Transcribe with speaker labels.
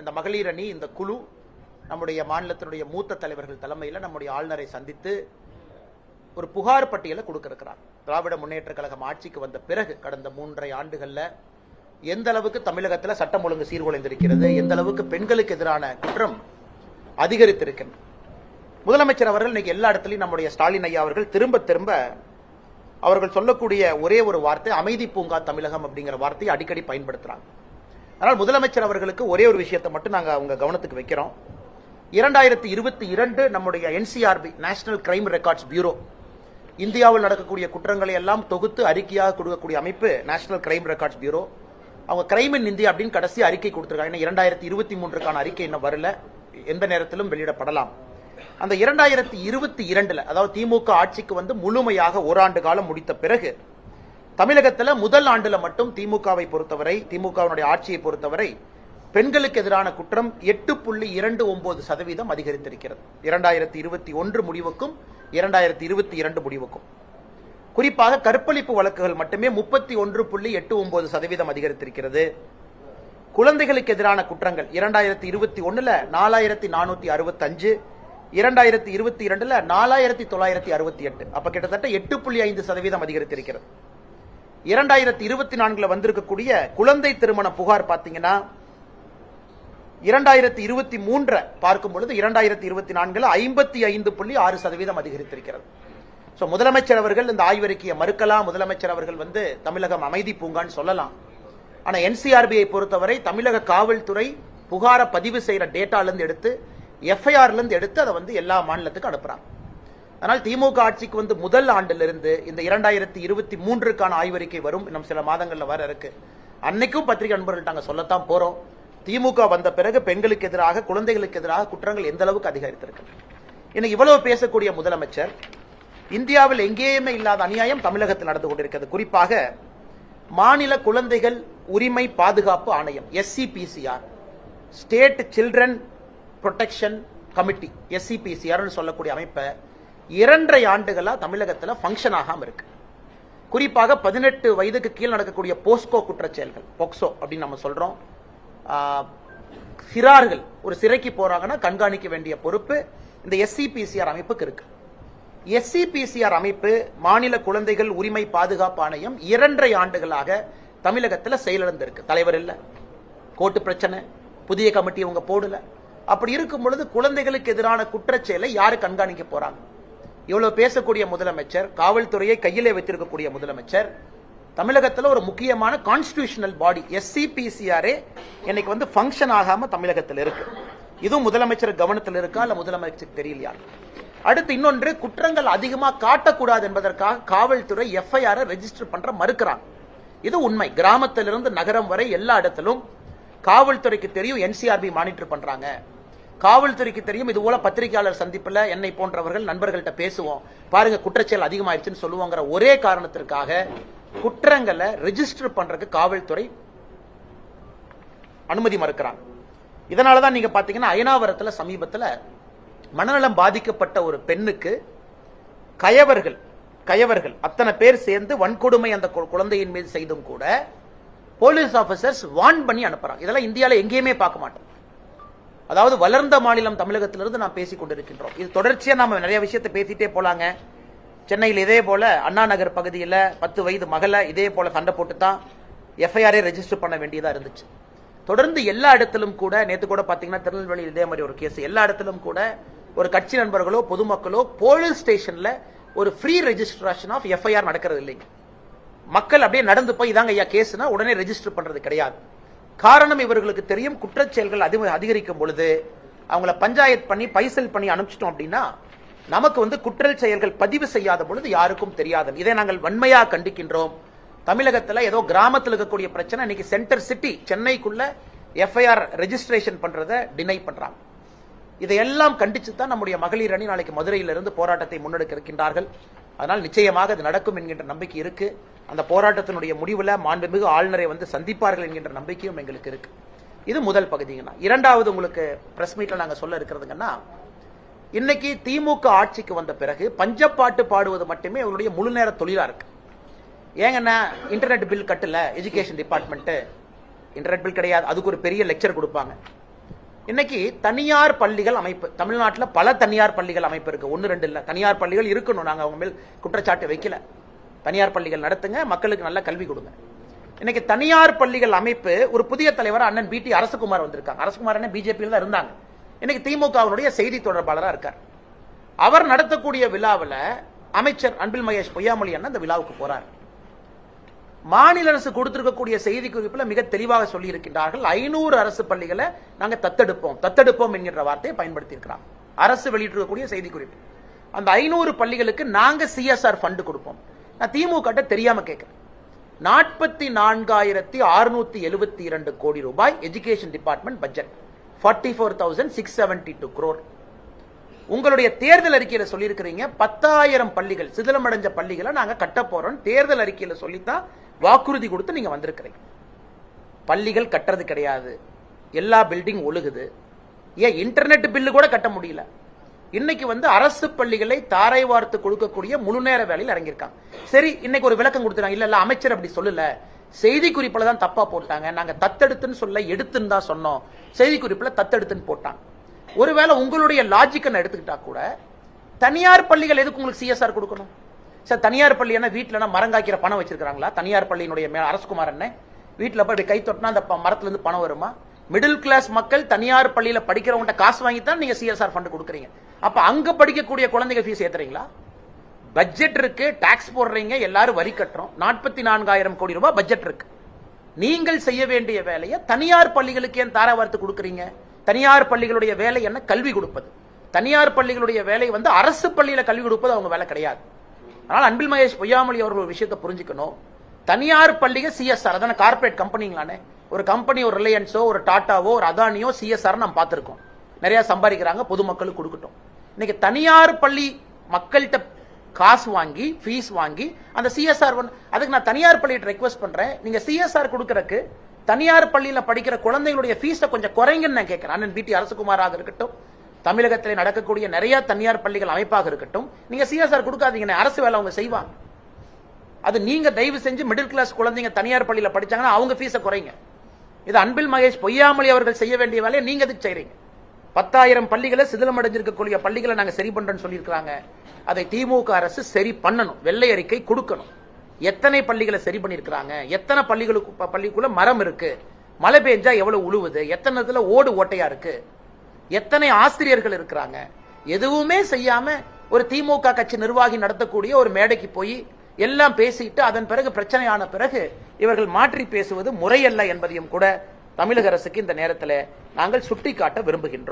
Speaker 1: இந்த மகளிர் அணி இந்த குழு நம்முடைய மாநிலத்தினுடைய மூத்த தலைவர்கள் தலைமையில் நம்முடைய ஆளுநரை சந்தித்து ஒரு புகார் பட்டியலை கொடுக்க திராவிட முன்னேற்ற கழகம் ஆட்சிக்கு வந்த பிறகு கடந்த மூன்றரை ஆண்டுகளில் எந்த அளவுக்கு தமிழகத்தில் சட்டம் ஒழுங்கு சீர்குலைந்திருக்கிறது எந்த அளவுக்கு பெண்களுக்கு எதிரான குற்றம் அதிகரித்திருக்கிறது. முதலமைச்சர் அவர்கள் இன்னைக்கு எல்லா இடத்துலையும் நம்முடைய ஸ்டாலின் ஐயா அவர்கள் திரும்ப திரும்ப அவர்கள் சொல்லக்கூடிய ஒரே ஒரு வார்த்தை அமைதி பூங்கா தமிழகம் அப்படிங்கிற வார்த்தையை அடிக்கடி பயன்படுத்துறாங்க. அதனால் முதலமைச்சர் அவர்களுக்கு ஒரே ஒரு விஷயத்தை மட்டும் நாங்கள் அவங்க கவனத்துக்கு வைக்கிறோம். இரண்டாயிரத்தி இருபத்தி இரண்டு நம்முடைய NCRB national crime records bureau இந்தியாவில் நடக்கக்கூடிய குற்றங்களை எல்லாம் தொகுத்து அறிக்கையாக கொடுக்கக்கூடிய அமைப்பு நேஷனல் கிரைம் ரெக்கார்ட்ஸ் பியூரோ அவங்க கிரைம் இன் இந்தியா அப்படின்னு கடைசி அறிக்கை கொடுத்துருக்காங்க. ஏன்னா இரண்டாயிரத்தி இருபத்தி மூன்றுக்கான அறிக்கை இன்னும் வரல. எந்த நேரத்திலும் வெளியிடப்படலாம். அந்த இரண்டாயிரத்தி இருபத்தி இரண்டுல அதாவது திமுக ஆட்சிக்கு வந்து முழுமையாக ஓராண்டு காலம் முடித்த பிறகு தமிழகத்துல முதல் ஆண்டுல மட்டும் திமுகவை பொறுத்தவரை திமுகவினுடைய ஆட்சியை பொறுத்தவரை பெண்களுக்கு எதிரான குற்றம் எட்டு புள்ளி இரண்டு ஒன்பது சதவீதம் அதிகரித்திருக்கிறது. இரண்டாயிரத்தி இருபத்தி ஒன்று முடிவுக்கும் இரண்டாயிரத்தி இருபத்தி இரண்டு முடிவுக்கும். குறிப்பாக கற்பழிப்பு வழக்குகள் மட்டுமே முப்பத்தி ஒன்று புள்ளி எட்டு ஒன்பது சதவீதம் அதிகரித்திருக்கிறது. குழந்தைகளுக்கு எதிரான குற்றங்கள் இரண்டாயிரத்தி இருபத்தி ஒண்ணுல நாலாயிரத்தி நானூத்தி அறுபத்தி அஞ்சு இரண்டாயிரத்தி இருபத்தி இரண்டுல நாலாயிரத்தி தொள்ளாயிரத்தி அறுபத்தி எட்டு. அப்ப கிட்டத்தட்ட எட்டு புள்ளி ஐந்து சதவீதம் அதிகரித்திருக்கிறது. இரண்டாயிரத்தி இருபத்தி நான்குல வந்திருக்கக்கூடிய குழந்தை திருமண புகார் பார்த்தீங்கன்னா இரண்டாயிரத்தி இருபத்தி மூன்ற பார்க்கும் பொழுது இரண்டாயிரத்தி இருபத்தி நான்குல ஐம்பத்தி ஐந்து புள்ளி ஆறு சதவீதம் அதிகரித்திருக்கிறது. ஸோ முதலமைச்சர் அவர்கள் இந்த ஆய்வறிக்கையை மறுக்கலாம். முதலமைச்சர் அவர்கள் வந்து தமிழகம் அமைதி பூங்கான்னு சொல்லலாம். ஆனால் என்சிஆர்பியை பொறுத்தவரை தமிழக காவல்துறை புகார பதிவு செய்கிற டேட்டாலேருந்து எடுத்து எஃப்ஐஆர்லேருந்து எடுத்து அதை வந்து எல்லா மாநிலத்துக்கும் அனுப்புகிறாங்க அதனால் திமுக ஆட்சிக்கு வந்து முதல் ஆண்டிலிருந்து இந்த இரண்டாயிரத்தி இருபத்தி மூன்றுக்கான ஆய்வறிக்கை வரும். இன்னும் சில மாதங்களில் வர இருக்கு. அன்னைக்கும் பத்திரிகை நண்பர்கள்ட்ட நாங்கள் சொல்லத்தான் போறோம். திமுக வந்த பிறகு பெண்களுக்கு எதிராக குழந்தைகளுக்கு எதிராக குற்றங்கள் எந்த அளவுக்கு அதிகரித்திருக்கு இன்னைக்கு இவ்வளவு பேசக்கூடிய முதலமைச்சர் இந்தியாவில் எங்கேயுமே இல்லாத அநியாயம் தமிழகத்தில் நடந்து கொண்டிருக்கிறது. குறிப்பாக மாநில குழந்தைகள் உரிமை பாதுகாப்பு ஆணையம் SCPCR state children protection committee எஸ்சிபிசிஆர்னு சொல்லக்கூடிய அமைப்பை இரண்டரை ஆண்டுகளாக தமிழகத்தில் ஃபங்க்ஷன் ஆகாமல் இருக்கு. குறிப்பாக பதினெட்டு வயதுக்கு கீழ் நடக்கக்கூடிய போஸ்கோ குற்றச்செயல்கள் போக்சோ அப்படின்னு நம்ம சொல்றோம். சிறார்கள் ஒரு சிறைக்கு போறாங்கன்னா கண்காணிக்க வேண்டிய பொறுப்பு இந்த எஸ்சிபிசிஆர் அமைப்புக்கு இருக்கு. எஸ்சிபிசிஆர் அமைப்பு மாநில குழந்தைகள் உரிமை பாதுகாப்பு ஆணையம் இரண்டரை ஆண்டுகளாக தமிழகத்தில் செயலிழந்திருக்கு. தலைவர் இல்லை. கோர்ட்டு பிரச்சனை. புதிய கமிட்டி அவங்க போடல. அப்படி இருக்கும் பொழுது குழந்தைகளுக்கு எதிரான குற்றச்செயலை யாரு கண்காணிக்க போறாங்க? இவ்வளவு பேசக்கூடிய முதலமைச்சர் காவல்துறையை கையிலே வைத்திருக்கக்கூடிய முதலமைச்சர் தமிழகத்துல ஒரு முக்கியமான கான்ஸ்டிடியூஷனல் பாடி எஸ்சிபிசிஆரே இன்னைக்கு வந்து ஃபங்க்ஷன் ஆகாம தமிழகத்தில் இருக்கு. இதுவும் முதலமைச்சர் கவனத்தில் இருக்கா இல்ல முதலமைச்சருக்கு தெரியலையா? அடுத்து இன்னொன்று குற்றங்கள் அதிகமாக காட்டக்கூடாது என்பதற்காக காவல்துறை எஃப்ஐஆர் ரெஜிஸ்டர் பண்ற மறுக்கிறாங்க. இது உண்மை. கிராமத்திலிருந்து நகரம் வரை எல்லா இடத்திலும் காவல்துறைக்கு தெரியும் என்சிஆர்பி மானிட்டர் பண்றாங்க. காவல்துறைக்கு தெரியும் இது போல பத்திரிகையாளர் சந்திப்பில் என்னை போன்றவர்கள் நண்பர்கள்ட்ட பேசுவோம். பாருங்க குற்றச்செயல் அதிகமாயிருச்சுன்னு சொல்லுவோங்கிற ஒரே காரணத்திற்காக குற்றங்களை ரெஜிஸ்டர் பண்றதுக்கு காவல்துறை அனுமதி மறுக்கிறாங்க. இதனாலதான் நீங்க பாத்தீங்கன்னா அயனாவரத்தில் சமீபத்தில் மனநலம் பாதிக்கப்பட்ட ஒரு பெண்ணுக்கு கயவர்கள் கயவர்கள் அத்தனை பேர் சேர்ந்து வன்கொடுமை அந்த கு- குழந்தையின் மீது செய்தும் கூட போலீஸ் ஆபீசர்ஸ் வான் பண்ணி அனுப்புறாங்க. இதெல்லாம் இந்தியாவில் எங்கேயுமே பார்க்க மாட்டோம். அதாவது வளர்ந்த மாநிலம் தமிழகத்திலிருந்து நாம் பேசிக் கொண்டிருக்கின்றோம். இது தொடர்ச்சியாக நாம் நிறைய விஷயத்தை பேசிட்டே போலாங்க. சென்னையில் இதே போல அண்ணா நகர் பகுதியில் பத்து வயது மகளை இதே போல சண்டை போட்டு தான் எஃப்ஐஆரே ரெஜிஸ்டர் பண்ண வேண்டியதாக இருந்துச்சு. தொடர்ந்து எல்லா இடத்திலும் கூட நேற்று கூட பார்த்தீங்கன்னா திருநெல்வேலியில் இதே மாதிரி ஒரு கேஸ் எல்லா இடத்திலும் கூட ஒரு கட்சி நண்பர்களோ பொதுமக்களோ போலீஸ் ஸ்டேஷனில் ஒரு ஃப்ரீ ரெஜிஸ்ட்ரேஷன் ஆஃப் எஃப்ஐஆர் நடக்கிறது இல்லைங்க. மக்கள் அப்படியே நடந்து போய் இதாங்க ஐயா கேஸ்னா உடனே ரெஜிஸ்டர் பண்ணுறது கிடையாது. காரணம் இவர்களுக்கு தெரியும் குற்றச்செயல்கள் அதிக அதிகரிக்கும் பொழுது அவங்கள பஞ்சாயத் பண்ணி பைசல் பண்ணி அனுப்பிச்சிட்டோம் அப்படின்னா நமக்கு வந்து குற்றல் செயல்கள் பதிவு செய்யாத பொழுது யாருக்கும் தெரியாது. இதை நாங்கள் வன்மையாக கண்டிக்கின்றோம். தமிழகத்தில் ஏதோ கிராமத்தில் இருக்கக்கூடிய பிரச்சனை இன்னைக்கு சென்டர் சிட்டி சென்னைக்குள்ள எஃப்ஐஆர் ரெஜிஸ்ட்ரேஷன் பண்றதை டினை பண்றாங்க. இதையெல்லாம் கண்டிச்சு தான் நம்முடைய மகளிர் அணி நாளைக்கு மதுரையிலிருந்து போராட்டத்தை முன்னெடுக்க இருக்கின்றார்கள். அதனால் நிச்சயமாக அது நடக்கும் என்கின்ற நம்பிக்கை இருக்கு. அந்த போராட்டத்தினுடைய முடிவில் மாண்புமிகு ஆளுநரை வந்து சந்திப்பார்கள் என்கின்ற நம்பிக்கையும் எங்களுக்கு இருக்கு. இது முதல் பகுதிங்கண்ணா. இரண்டாவது உங்களுக்கு பிரஸ் மீட்ல நாங்கள் சொல்ல இருக்கிறதுங்கன்னா இன்னைக்கு திமுக ஆட்சிக்கு வந்த பிறகு பஞ்சப்பாட்டு பாடுவது மட்டுமே அவருடைய முழு நேர தொழிலா இருக்கு. ஏங்கண்ணா இன்டர்நெட் பில் கட்டல எஜுகேஷன் டிபார்ட்மெண்ட் இன்டர்நெட் பில் கிடையாது அதுக்கு ஒரு பெரிய லெக்சர் கொடுப்பாங்க. இன்னைக்கு தனியார் பள்ளிகள் அமைப்பு தமிழ்நாட்டில் பல தனியார் பள்ளிகள் அமைப்பு இருக்கு. ஒன்று ரெண்டு இல்லை. தனியார் பள்ளிகள் இருக்கணும். நாங்கள் அவங்க மேல் குற்றச்சாட்டு வைக்கல. தனியார் பள்ளிகள் நடத்துங்க மக்களுக்கு நல்ல கல்வி கொடுங்க. இன்னைக்கு தனியார் பள்ளிகள் அமைப்பு ஒரு புதிய தலைவர் அண்ணன் பிடி அரசகுமார் வந்திருக்காங்க. அரசகுமார் அண்ணன் பிஜேபியில் தான் இருந்தாங்க. இன்னைக்கு திமுகவினுடைய செய்தி தொடர்பாளராக இருக்கார். அவர் நடத்தக்கூடிய விழாவில் அமைச்சர் அன்பில் மகேஷ் பொய்யாமொழி அண்ணன் அந்த விழாவுக்கு போறார். மாநில அரசு கொடுத்திருக்கக்கூடிய செய்தி குறிப்பில் மிக தெளிவாக சொல்லி இருக்கின்றார்கள் ஐநூறு அரசு பள்ளிகளை நாங்கள் தத்தெடுப்போம். தத்தெடுப்போம் என்கின்ற வார்த்தையை பயன்படுத்தி இருக்கிறாங்க அரசு வெளியிட்டிருக்கக்கூடிய செய்தி குறிப்பு. அந்த ஐநூறு பள்ளிகளுக்கு நாங்கள் சிஎஸ்ஆர் ஃபண்டு கொடுப்போம். நான் திமுக தெரியாம கேட்கிறேன் நாற்பத்தி நான்காயிரத்தி அறுநூத்தி எழுபத்தி இரண்டு கோடி ரூபாய் education department budget forty four thousand six seventy two crore உங்களுடைய தேர்தல் அறிக்கையில சொல்லியிருக்கிறீங்க பத்தாயிரம் பள்ளிகள் சிதிலமடைஞ்ச பள்ளிகளை நாங்க கட்ட போறோம். தேர்தல் அறிக்கையில சொல்லித்தான் வாக்குறுதி கொடுத்து நீங்க வந்திருக்கிறீங்க. பள்ளிகள் கட்டுறது கிடையாது. எல்லா பில்டிங் ஒழுகுது. ஏன் இன்டர்நெட் பில்லு கூட கட்ட முடியல? இன்னைக்கு வந்து அரசு பள்ளிகளை தாரை வார்த்து கொடுக்கக்கூடிய முழு நேர வேலையில் இறங்கியிருக்காங்க. சரி இன்னைக்கு ஒரு விளக்கம் கொடுத்துறாங்க இல்ல இல்ல அமைச்சர் அப்படி சொல்லல. செய்தி குறிப்புல தான் தப்பா போட்டாங்க. நாங்க தத்தெடுத்துன்னு சொல்ல எடுத்துன்னு தான் சொன்னோம். செய்தி குறிப்புல தத்தெடுத்துன்னு போட்டாங்க. ஒருவேளை உங்களுடைய லாஜிக்கை எடுத்துக்கிட்டா கூட தனியார் பள்ளிகள் எதுக்கு உங்களுக்கு சிஎஸ்ஆர் கொடுக்கணும்? சார் தனியார் பள்ளி என்ன வீட்டுல மரம் காய்க்கிற பணம் வச்சிருக்காங்களா தனியார் பள்ளியினுடைய மே- அரசகுமார் என்ன வீட்டுல போய் இப்படி கை தொட்டினா அந்த ப- மரத்துல இருந்து பணம் வருமா? மிடில் கிளாஸ் மக்கள் தனியார் பள்ளியில படிக்கிறவங்க காசு வாங்கி தான் நீங்க சிஎஸ்ஆர் ஃபண்ட் கொடுக்குறீங்க. அப்ப அங்க படிக்கக்கூடிய குழந்தைங்க ஃபீஸ் ஏத்துறீங்களா? பட்ஜெட் இருக்கு டாக்ஸ் போடுறீங்க எல்லாரும் வரி கட்டுறோம். நாற்பத்தி நான்காயிரம் கோடி ரூபாய் பட்ஜெட் இருக்கு. நீங்கள் செய்ய வேண்டிய வேலையை தனியார் பள்ளிகளுக்கு ஏன் தாராவார்த்து கொடுக்குறீங்க? தனியார் பள்ளிகளுடைய வேலை என்ன? கல்வி கொடுப்பது. தனியார் பள்ளிகளுடைய வேலை வந்து அரசு பள்ளியில கல்வி கொடுப்பது அவங்க வேலை கிடையாது. அதனால அன்பில் மகேஷ் பொய்யாமொழி அவர்கள் ஒரு விஷயத்தை புரிஞ்சுக்கணும். தனியார் பள்ளிகள் சிஎஸ்ஆர் அதான கார்ப்பரேட் கம்பெனிங்களானே ஒரு கம்பெனி ஒரு ரிலையன்ஸோ ஒரு டாட்டாவோ ஒரு அதானியோ சிஎஸ்ஆர் நம்ம பார்த்துருக்கோம். நிறையா சம்பாதிக்கிறாங்க பொதுமக்களுக்கு கொடுக்கட்டும். இன்னைக்கு தனியார் பள்ளி மக்கள்கிட்ட காசு வாங்கி ஃபீஸ் வாங்கி அந்த சிஎஸ்ஆர் ஒன் அதுக்கு நான் தனியார் பள்ளியிட்ட ரெக்வஸ்ட் பண்ணுறேன் நீங்கள் சிஎஸ்ஆர் கொடுக்குறக்கு தனியார் பள்ளியில் படிக்கிற குழந்தைகளுடைய ஃபீஸை கொஞ்சம் குறைங்கன்னு நான் கேட்குறேன். அண்ணன் பிடி அரசகுமாராக இருக்கட்டும் தமிழகத்தில் நடக்கக்கூடிய நிறைய தனியார் பள்ளிகள் அமைப்பாக இருக்கட்டும் நீங்கள் சிஎஸ்ஆர் கொடுக்காதீங்க அரசு வேலை அவங்க செய்வாங்க. அது நீங்கள் தயவு செஞ்சு மிடில் கிளாஸ் குழந்தைங்க தனியார் பள்ளியில் படித்தாங்கன்னா அவங்க ஃபீஸை குறைங்க. இது அன்பில் மகேஷ் பொய்யாமொழி அவர்கள் செய்ய வேண்டிய வேலையை நீங்க எதுக்கு செய்றீங்க? பத்தாயிரம் பள்ளிகளை சிதிலமடைஞ்சிருக்கக்கூடிய பள்ளிகளை நாங்க சரி பண்றோம்னு சொல்லியிருக்கிறாங்க. அதை திமுக அரசு சரி பண்ணணும் வெள்ளை அறிக்கை கொடுக்கணும். எத்தனை பள்ளிகளை சரி பண்ணியிருக்கிறாங்க? எத்தனை பள்ளிகளுக்கு ப- பள்ளிக்குள்ள மரம் இருக்கு? மழை பெஞ்சா எவ்வளவு உழுவுது? எத்தனை இதுல ஓடு ஓட்டையா இருக்கு? எத்தனை ஆசிரியர்கள் இருக்கிறாங்க? எதுவுமே செய்யாம ஒரு திமுக கட்சி நிர்வாகி நடத்தக்கூடிய ஒரு மேடைக்கு போய் எல்லாம் பேசிட்டு அதன் பிறகு பிரச்சனையான பிறகு இவர்கள் மாற்றி பேசுவது முறையல்ல என்பதையும் கூட தமிழக அரசுக்கு இந்த நேரத்தில் நாங்கள் சுட்டிக்காட்ட விரும்புகின்றோம்.